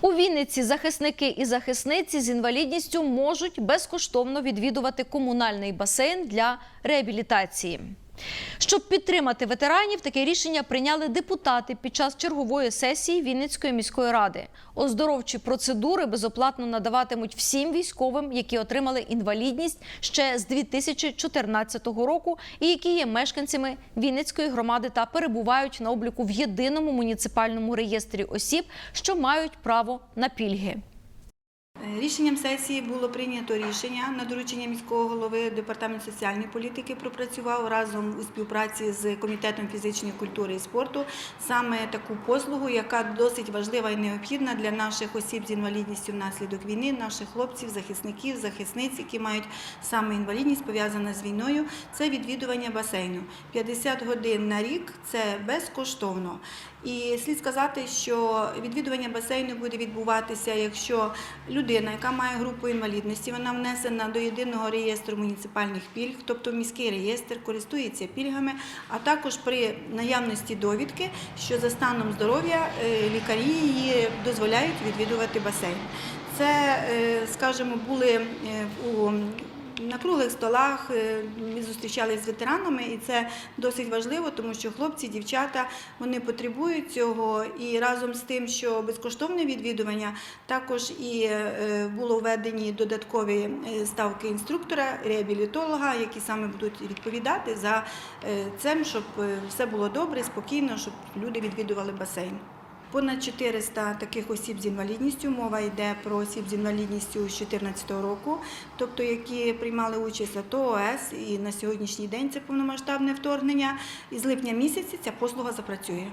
У Вінниці захисники і захисниці з інвалідністю можуть безкоштовно відвідувати комунальний басейн для реабілітації. Щоб підтримати ветеранів, таке рішення прийняли депутати під час чергової сесії Вінницької міської ради. Оздоровчі процедури безоплатно надаватимуть всім військовим, які отримали інвалідність ще з 2014 року і які є мешканцями Вінницької громади та перебувають на обліку в єдиному муніципальному реєстрі осіб, що мають право на пільги. Е, Рішенням сесії було прийнято рішення на доручення міського голови департамент соціальної політики пропрацював разом у співпраці з комітетом фізичної культури і спорту саме таку послугу, яка досить важлива і необхідна для наших осіб з інвалідністю внаслідок війни, наших хлопців, захисників, захисниць, які мають саме інвалідність пов'язана з війною. Це відвідування басейну. 50 годин на рік це безкоштовно. І слід сказати, що відвідування басейну буде відбуватися, якщо людина, яка має групу інвалідності, вона внесена до єдиного реєстру муніципальних пільг, тобто міський реєстр, користується пільгами, а також при наявності довідки, що за станом здоров'я е, лікарі її дозволяють відвідувати басейн. Це, е, скажімо, були е, у на круглих столах е, ми зустрічалися з ветеранами, і це досить важливо, тому що хлопці, дівчата вони потребують цього. І разом з тим, що безкоштовне відвідування, також і е, було введені додаткові е, ставки інструктора, реабілітолога, які саме будуть відповідати за це, щоб все було добре, спокійно, щоб люди відвідували басейн. Понад 400 таких осіб з інвалідністю. Мова йде про осіб з інвалідністю з 2014 року, тобто які приймали участь за ОС, і на сьогоднішній день це повномасштабне вторгнення. І з липня місяця ця послуга запрацює.